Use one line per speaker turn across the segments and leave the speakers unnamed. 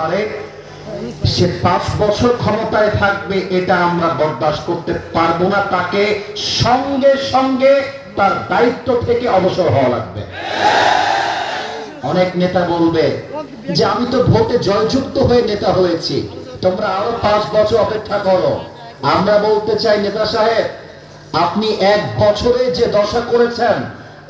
পারে, সে পাঁচ বছর ক্ষমতায় থাকবে, এটা আমরা বরদাস্ত করতে পারব না। তাকে সঙ্গে সঙ্গে তার দায়িত্ব থেকে অবসর হওয়া লাগবে। অনেক নেতা বলবে যে, আমি তো ভোটে জয়যুক্ত হয়ে নেতা হয়েছি, তোমরা আরও পাঁচ বছর অপেক্ষা করো। আমরা বলতে চাই, নেতা সাহেব, আপনি এক বছরে যে দশা করেছেন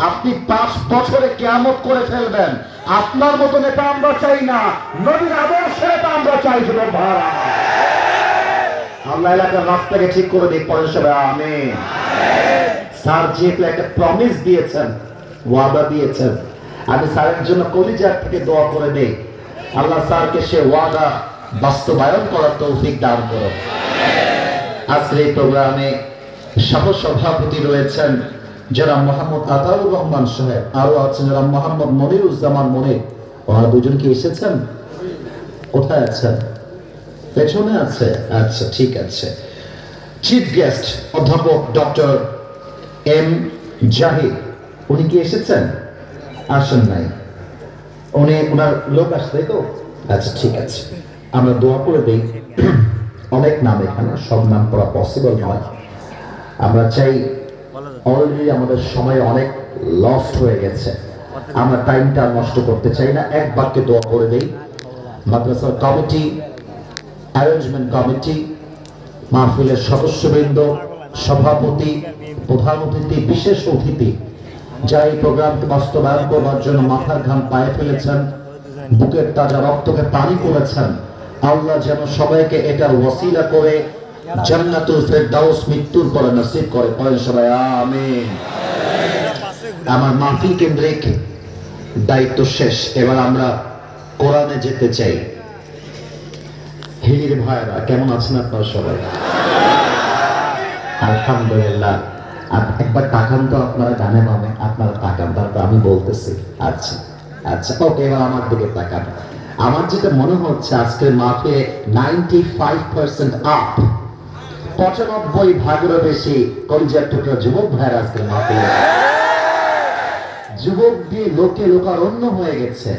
আপনি পাঁচ বছরে কেমন করে ফেলবেন। আপনার মতো নেতা আমরা চাই না। নবীর আদর্শ নেতা আমরা চাই, যুবক ভাড়া আল্লাহ এলাকার রাস্তাকে ঠিক করে সবাই আমিন। স্যার যেহেতু একটা প্রমিস দিয়েছেন, ওয়াদা দিয়েছেন, আমি স্যারের জন্য কলিজার থেকে দোয়া করে দেই। আল্লাহ স্যারকে সে ওয়াদা বাস্তবায়ন করার তৌফিক দান করো আজকের এই প্রোগ্রামে রয়েছেন যারা মোহাম্মদ আতাউর রহমান সাহেব, আরও আছেন যারা মোহাম্মদ মনিরুজ্জামান মনির। ওনারা দুজন কি এসেছেন? কোথায় আছেন? পেছনে আছে? আচ্ছা ঠিক আছে। চিফ গেস্ট অধ্যাপক ডক্টর এম জাহিদ, উনি কি এসেছেন? আসেন নাই। উনি ওনার লোক আসবে তো? আচ্ছা ঠিক আছে। আমরা দোয়া করে দিই। অনেক নাম এখানে, সব নাম করা পসিবল নয়। আমরা চাই অলরেডি আমাদের সময় অনেক লস্ট হয়ে গেছে। আমরা টাইমটা নষ্ট করতে চাই না। এক বাক্যে দোয়া করে দিই। মাদ্রাসার কমিটি অ্যারেঞ্জমেন্ট কমিটি মাহফিলের সদস্যবৃন্দ, সভাপতি প্রধান অতিথি বিশেষ অতিথি, যারা এই প্রোগ্রামকে বাস্তবায়ন করবার জন্য মাথার ঘাম পায়ে ফেলেছেন, বুকের তাজা রক্তকে পানি করেছেন, আল্লাহ যেন সবাইকে এটা ওসিলা করে জান্নাতুল ফেরদাউস মৃত্যুর পরে নসিব করে পরে সবাই আমিন। আমার মাহফিল কেন্দ্রিক দায়িত্ব শেষ। এবার আমরা কোরআনে যেতে চাই। হিলির ভাইরা কেমন আছেন আপনারা সবাই? আলহামদুলিল্লাহ। একবার তাকান তো আপনারা গানে মামে আপনারা তাকান, তারপর আমি বলতেছি। আচ্ছা আচ্ছা ওকে, এবার আমার দিকে তাকান। আমার যেটা মনে হচ্ছে, আজকের মাফে নাইনটি ফাইভ পার্সেন্ট আপ পঁচানব্বই ভাগেরও বেশি কলিজার টুকরা যুবক ভাইয়ের আজকের মাঠে যুবক দিয়ে লোকে লোকারণ্য হয়ে গেছে।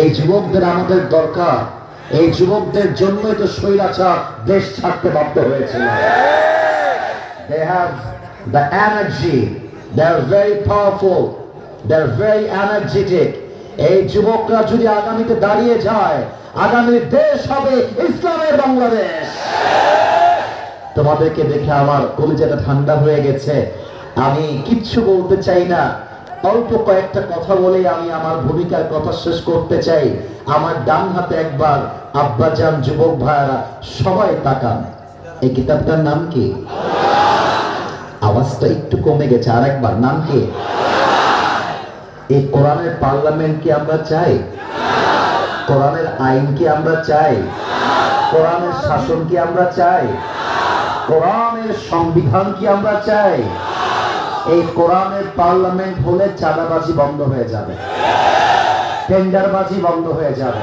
এই যুবকদের আমাদের দরকার। এই যুবকদের জন্যই তো স্বৈরাচার দেশ ছাড়তে বাধ্য হয়েছিল। They have the energy. They are very powerful. They are very energetic. এই যুবকরা যদি আগামীতে দাঁড়িয়ে যায়, আগামী দেশ হবে ইসলামের বাংলাদেশ। তোমাদেরকে দেখে আমার কলিজাটা ঠান্ডা হয়ে গেছে। আমি কিচ্ছু বলতে চাই না। অল্প কয়েকটা কথা বলে আমি আমার ভূমিকার কথা শেষ করতে চাই। আমার ডান হাতে একবার আব্বাজান যুবক ভাইয়ারা সবাই তাকান। এই কিতাবটার নাম কি? আওয়াজটা একটু কমে গেছে আর একবার নাম কি? এই কোরআনের পার্লামেন্ট কি আমরা চাই? কোরআনের আইন কি আমরা চাই? কোরআনের শাসন কি আমরা চাই? কোরআনের সংবিধান কি আমরা চাই? এই কোরআনের পার্লামেন্ট হলে চাঁদাবাজি বন্ধ হয়ে যাবে। টেন্ডারবাজি বন্ধ হয়ে যাবে।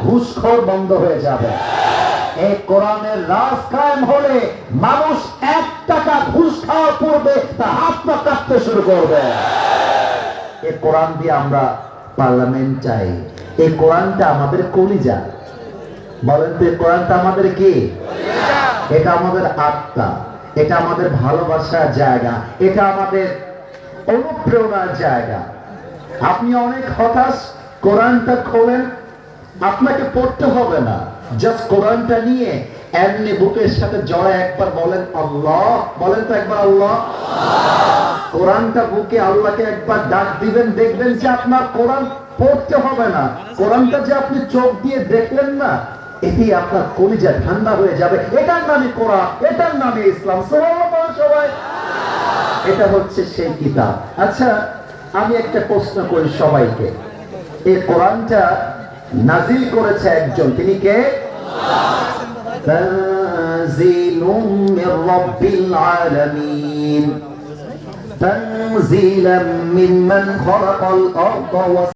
ঘুষখোর বন্ধ হয়ে যাবে। এই কোরআনের রাজ কায়েম হলে মানুষ এক টাকা ঘুষ খাওয়ার পূর্বে তা হাত পা কাটতে শুরু করবে। এই কোরআন দিয়ে আমরা পার্লামেন্ট চাই। এই কোরআনটা আমাদের কলিজা। বলেন তো এই কোরআনটা আমাদের কি? এটা আমাদের আত্মা, এটা আমাদের ভালোবাসার জায়গা, এটা আমাদের অনুপ্রেরণার জায়গা। আপনি অনেক হতাশ, কোরআনটা খোলেন, আপনাকে পড়তে হবে না। জাস্ট কোরআনটা নিয়ে এমনি বুকের সাথে জড়ে একবার বলেন, আল্লাহ। বলেন তো একবার, আল্লাহ। কোরআনটা বুকে আল্লাহকে একবার ডাক দিবেন, দেখবেন যে আপনার কোরআন পড়তে হবে না। কোরআনটা যে আপনি চোখ দিয়ে দেখলেন না এটি আপনার কলিজা ঠান্ডা হয়ে যাবে। এটার নামে কোরআন, এটার নামে ইসলাম। সবাই। এটা হচ্ছে সেই কিতাব। আচ্ছা আমি একটা প্রশ্ন করি সবাইকে। এই কোরআনটা নাজিল করেছে একজন। তিনি কে? আলামিন।